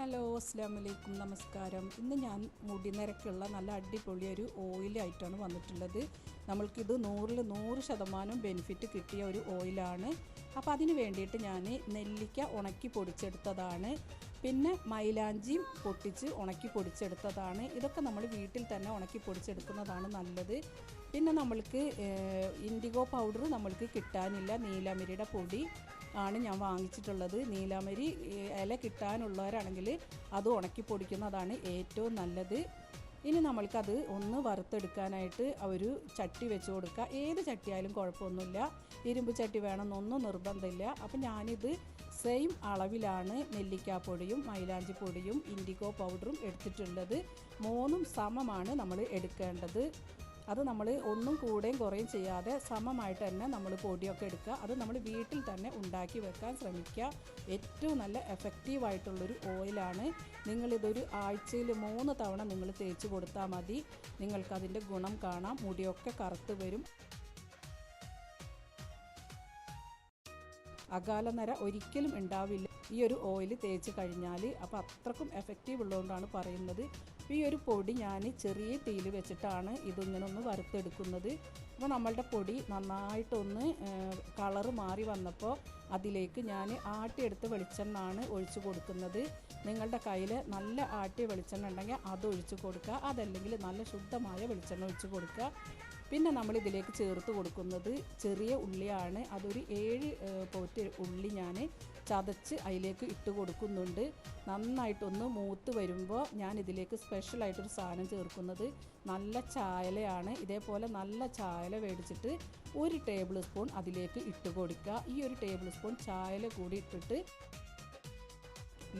Hello അസ്സാം വലൈക്കും നമസ്കാരം. ഇന്ന് ഞാൻ മുടി നിരക്കുള്ള നല്ല അടിപൊളി ഒരു ഓയിലായിട്ടാണ് വന്നിട്ടുള്ളത്. നമ്മൾക്കിത് നൂറിൽ നൂറ് ശതമാനം ബെനിഫിറ്റ് കിട്ടിയ ഒരു ഓയിലാണ് അപ്പോൾ അതിന് വേണ്ടിയിട്ട് ഞാൻ നെല്ലിക്ക ഉണക്കി പൊടിച്ചെടുത്തതാണ്. പിന്നെ മൈലാഞ്ചിയും പൊട്ടിച്ച് ഉണക്കി പൊടിച്ചെടുത്തതാണ്. ഇതൊക്കെ നമ്മൾ വീട്ടിൽ തന്നെ ഉണക്കി പൊടിച്ചെടുക്കുന്നതാണ് നല്ലത്. പിന്നെ നമ്മൾക്ക് ഇൻഡിഗോ പൗഡർ നമ്മൾക്ക് കിട്ടാനില്ല. നീലമിരിയുടെ പൊടി. ആണ് ഞാൻ വാങ്ങിച്ചിട്ടുള്ളത്. നീലാമരി ഇല കിട്ടാനുള്ളവരാണെങ്കിൽ അത് ഉണക്കി പൊടിക്കുന്നതാണ് ഏറ്റവും നല്ലത്. ഇനി നമ്മൾക്കത് ഒന്ന് വറുത്തെടുക്കാനായിട്ട് ഒരു ചട്ടി വെച്ച് കൊടുക്കുക. ഏത് ചട്ടിയായാലും കുഴപ്പമൊന്നുമില്ല. ഇരുമ്പ് ചട്ടി വേണമെന്നൊന്നും നിർബന്ധമില്ല. അപ്പം ഞാനിത് സെയിം അളവിലാണ് നെല്ലിക്കാപ്പൊടിയും മൈലാഞ്ചി പൊടിയും ഇൻഡിഗോ പൗഡറും എടുത്തിട്ടുള്ളത്. മൂന്നും സമമാണ് നമ്മൾ എടുക്കേണ്ടത്. അത് നമ്മൾ ഒന്നും കൂടെയും കുറയും ചെയ്യാതെ സമമായിട്ട് തന്നെ നമ്മൾ പൊടിയൊക്കെ എടുക്കുക. അത് നമ്മൾ വീട്ടിൽ തന്നെ ഉണ്ടാക്കി വെക്കാൻ ശ്രമിക്കുക. ഏറ്റവും നല്ല എഫക്റ്റീവായിട്ടുള്ളൊരു ഓയിലാണ് നിങ്ങളിതൊരു ആഴ്ചയിൽ മൂന്ന് തവണ നിങ്ങൾ തേച്ച് കൊടുത്താൽ മതി. നിങ്ങൾക്കതിന്റെ ഗുണം കാണാം. മുടിയൊക്കെ കറുത്ത് വരും. അകാലനര ഒരിക്കലും ഉണ്ടാവില്ല. ഈ ഒരു ഓയിൽ തേച്ച് കഴിഞ്ഞാൽ അപ്പോൾ അത്രക്കും എഫക്റ്റീവ് ഉള്ളതുകൊണ്ടാണ് പറയുന്നത്. ഈ ഒരു പൊടി ഞാൻ ചെറിയ തീയിൽ വെച്ചിട്ടാണ് ഇതിങ്ങനെ ഒന്ന് വറുത്തെടുക്കുന്നത്. അപ്പോൾ നമ്മളുടെ പൊടി നന്നായിട്ടൊന്ന് കളറ് മാറി വന്നപ്പോൾ അതിലേക്ക് ഞാൻ ആട്ടിയെടുത്ത് വെളിച്ചെണ്ണാണ് ഒഴിച്ചു കൊടുക്കുന്നത്. നിങ്ങളുടെ കയ്യിൽ നല്ല ആട്ടിയ വെളിച്ചെണ്ണ ഉണ്ടെങ്കിൽ അത് ഒഴിച്ചു കൊടുക്കുക. അതല്ലെങ്കിൽ നല്ല ശുദ്ധമായ വെളിച്ചെണ്ണ ഒഴിച്ചു കൊടുക്കുക. പിന്നെ നമ്മൾ ഇതിലേക്ക് ചേർത്ത് കൊടുക്കുന്നത് ചെറിയ ഉള്ളിയാണ്. അതൊരു ഏഴ് പോറ്റ ഉള്ളി ഞാൻ ചതച്ച് അതിലേക്ക് ഇട്ട് കൊടുക്കുന്നുണ്ട്. നന്നായിട്ടൊന്ന് മൂത്ത് വരുമ്പോൾ ഞാൻ ഇതിലേക്ക് സ്പെഷ്യലായിട്ടൊരു സാധനം ചേർക്കുന്നത് നല്ല ചായലയാണ്. ഇതേപോലെ നല്ല ചായല മേടിച്ചിട്ട് ഒരു ടേബിൾ സ്പൂൺ അതിലേക്ക് ഇട്ട് കൊടുക്കുക. ഈ ഒരു ടേബിൾ സ്പൂൺ ചായല കൂടി ഇട്ടിട്ട്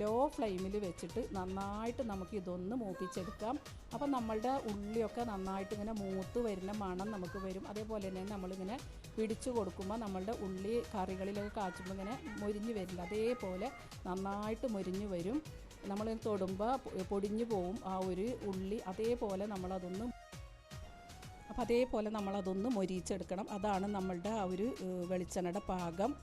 ലോ ഫ്ലെയിമിൽ വെച്ചിട്ട് നന്നായിട്ട് നമുക്ക് ഇതൊന്ന് മൂപ്പിച്ചെടുക്കാം. അപ്പം നമ്മളുടെ ഉള്ളിയൊക്കെ നന്നായിട്ട് ഇങ്ങനെ മൂത്ത് വരുന്ന മണം നമുക്ക് വരും. അതേപോലെ തന്നെ നമ്മളിങ്ങനെ പിടിച്ചു കൊടുക്കുമ്പോൾ നമ്മളുടെ ഉള്ളി കറികളിലൊക്കെ കാച്ചുമ്പോൾ ഇങ്ങനെ മൊരിഞ്ഞ് വരില്ല. അതേപോലെ നന്നായിട്ട് മൊരിഞ്ഞ് വരും. നമ്മൾ തൊടുമ്പോൾ പൊടിഞ്ഞു പോവും ആ ഒരു ഉള്ളി. അതേപോലെ നമ്മളതൊന്ന് അപ്പോൾ അതേപോലെ നമ്മളതൊന്ന് മൊരിച്ചെടുക്കണം അതാണ് നമ്മളുടെ ആ ഒരു വെളിച്ചെണ്ണയുടെ പാകം.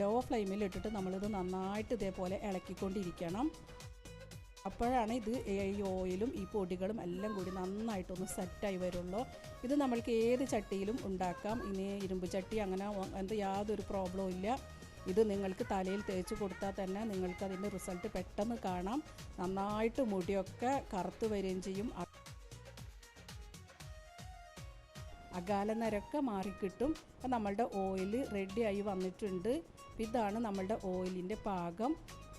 ലോ ഫ്ലെയിമിൽ ഇട്ടിട്ട് നമ്മളിത് നന്നായിട്ട് ഇതേപോലെ ഇളക്കിക്കൊണ്ടിരിക്കണം. അപ്പോഴാണ് ഇത് ഈ ഓയിലും ഈ പൊടികളും എല്ലാം കൂടി നന്നായിട്ടൊന്ന് സെറ്റായി വരുള്ളൂ. ഇത് നമ്മൾക്ക് ഏത് ചട്ടിയിലും ഉണ്ടാക്കാം. ഇനി ഇരുമ്പ് ചട്ടി അങ്ങനെ എന്ത് യാതൊരു പ്രോബ്ലവും ഇല്ല. ഇത് നിങ്ങൾക്ക് തലയിൽ തേച്ച് കൊടുത്താൽ തന്നെ നിങ്ങൾക്ക് അതിന്റെ റിസൾട്ട് പെട്ടെന്ന് കാണാം. നന്നായിട്ട് മുടിയൊക്കെ കറുത്ത് വരികയും ചെയ്യും. അ- അകാലനരൊക്കെ മാറിക്കിട്ടും. അപ്പം നമ്മളുടെ ഓയിൽ റെഡിയായി വന്നിട്ടുണ്ട്. ഇതാണ് നമ്മളുടെ ഓയിലിന്റെ പാകം.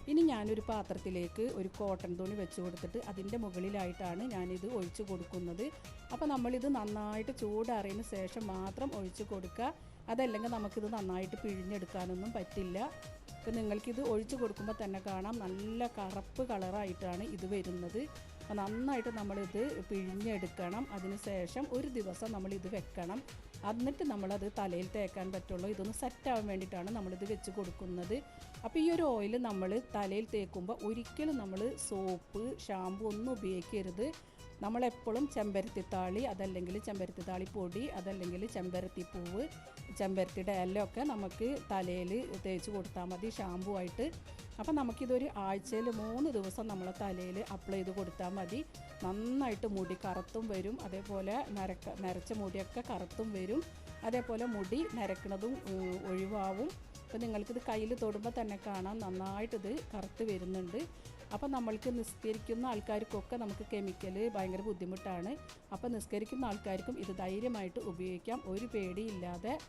ഇനി ഞാനൊരു പാത്രത്തിലേക്ക് ഒരു കോട്ടൺ തുണി വെച്ച് കൊടുത്തിട്ട് അതിന്റെ മുകളിലായിട്ടാണ് ഞാനിത് ഒഴിച്ചു കൊടുക്കുന്നത്. അപ്പോൾ നമ്മളിത് നന്നായിട്ട് ചൂടാറിയതിന് ശേഷം മാത്രം ഒഴിച്ചു കൊടുക്കുക. അതല്ലെങ്കിൽ നമുക്കിത് നന്നായിട്ട് പിഴിഞ്ഞെടുക്കാനൊന്നും പറ്റില്ല. അപ്പോൾ നിങ്ങൾക്കിത് ഒഴിച്ചു കൊടുക്കുമ്പോൾ തന്നെ കാണാം. നല്ല കറുപ്പ് കളറായിട്ടാണ് ഇത് വരുന്നത്. അപ്പോൾ നന്നായിട്ട് നമ്മളിത് പിഴിഞ്ഞെടുക്കണം. അതിനുശേഷം ഒരു ദിവസം നമ്മളിത് വെക്കണം. എന്നിട്ട് നമ്മളത് തലയിൽ തേക്കാൻ പറ്റുള്ളൂ. ഇതൊന്ന് സെറ്റാവാൻ വേണ്ടിയിട്ടാണ് നമ്മളിത് വെച്ച് കൊടുക്കുന്നത്. അപ്പോൾ ഈ ഒരു ഓയിൽ നമ്മൾ തലയിൽ തേക്കുമ്പോൾ ഒരിക്കലും നമ്മൾ സോപ്പ് ഷാമ്പു ഒന്നും ഉപയോഗിക്കരുത്. നമ്മളെപ്പോഴും ചെമ്പരത്തിത്താളി അതല്ലെങ്കിൽ ചെമ്പരത്തിത്താളി പൊടി അതല്ലെങ്കിൽ ചെമ്പരത്തി പൂവ് ചെമ്പരത്തിയുടെ ഒക്കെ നമുക്ക് തലയിൽ തേച്ച് കൊടുത്താൽ മതി. ഷാമ്പു ആയിട്ട് അപ്പം നമുക്കിതൊരു ആഴ്ചയിൽ മൂന്ന് ദിവസം നമ്മൾ തലയിൽ അപ്ലൈ ചെയ്ത് കൊടുത്താൽ മതി. നന്നായിട്ട് മുടി കറുത്തും വരും. അതേപോലെ നരക്ക നരച്ച മുടിയൊക്കെ കറുത്തും വരും. അതേപോലെ മുടി നരക്കണതും ഏഹ്, ഒഴിവാവും. അപ്പോൾ നിങ്ങൾക്കിത് കയ്യിൽ തൊടുമ്പോൾ തന്നെ കാണാം. നന്നായിട്ടിത് കറുത്ത് വരുന്നുണ്ട്. അപ്പോൾ നമ്മൾക്ക് നിസ്കരിക്കുന്ന ആൾക്കാർക്കൊക്കെ നമുക്ക് കെമിക്കൽ ഭയങ്കര ബുദ്ധിമുട്ടാണ്. അപ്പോൾ നിസ്കരിക്കുന്ന ആൾക്കാർക്കും ഇത് ധൈര്യമായിട്ട് ഉപയോഗിക്കാം. ഒരു പേടിയില്ലാതെ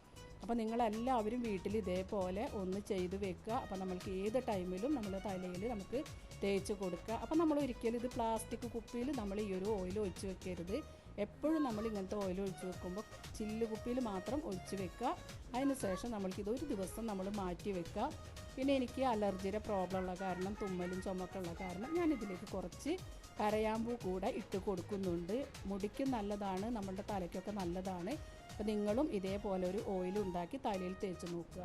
അപ്പോൾ നിങ്ങളെല്ലാവരും വീട്ടിൽ ഇതേപോലെ ഒന്ന് ചെയ്ത് വെക്കുക. അപ്പോൾ നമ്മൾക്ക് ഏത് ടൈമിലും നമ്മൾ തലയിൽ നമുക്ക് തേച്ച് കൊടുക്കുക. അപ്പോൾ നമ്മൾ ഒരിക്കലും ഇത് പ്ലാസ്റ്റിക് കുപ്പിയിൽ നമ്മൾ ഈ ഒരു ഓയിൽ ഒഴിച്ച് വെക്കരുത്. എപ്പോഴും നമ്മൾ ഇങ്ങനത്തെ ഓയിൽ ഒഴിച്ച് വെക്കുമ്പോൾ ചില്ല് കുപ്പിയിൽ മാത്രം ഒഴിച്ച് വെക്കുക. അതിന് ശേഷം നമ്മൾക്കിത് ഒരു ദിവസം നമ്മൾ മാറ്റി വെക്കുക. പിന്നെ എനിക്ക് അലർജിയുടെ പ്രോബ്ലം ഉള്ള കാരണം തുമ്മലും ചുമക്കുള്ള കാരണം ഞാൻ ഇതിലേക്ക് കുറച്ച് കരയാമ്പൂ കൂടെ ഇട്ട് കൊടുക്കുന്നുണ്ട്. മുടിക്കും നല്ലതാണ് നമ്മളുടെ തലയ്ക്കൊക്കെ നല്ലതാണ്. നിങ്ങളും ഇതേപോലെ ഒരു ഓയിൽ ഉണ്ടാക്കി തലയിൽ തേച്ച് നോക്കുക.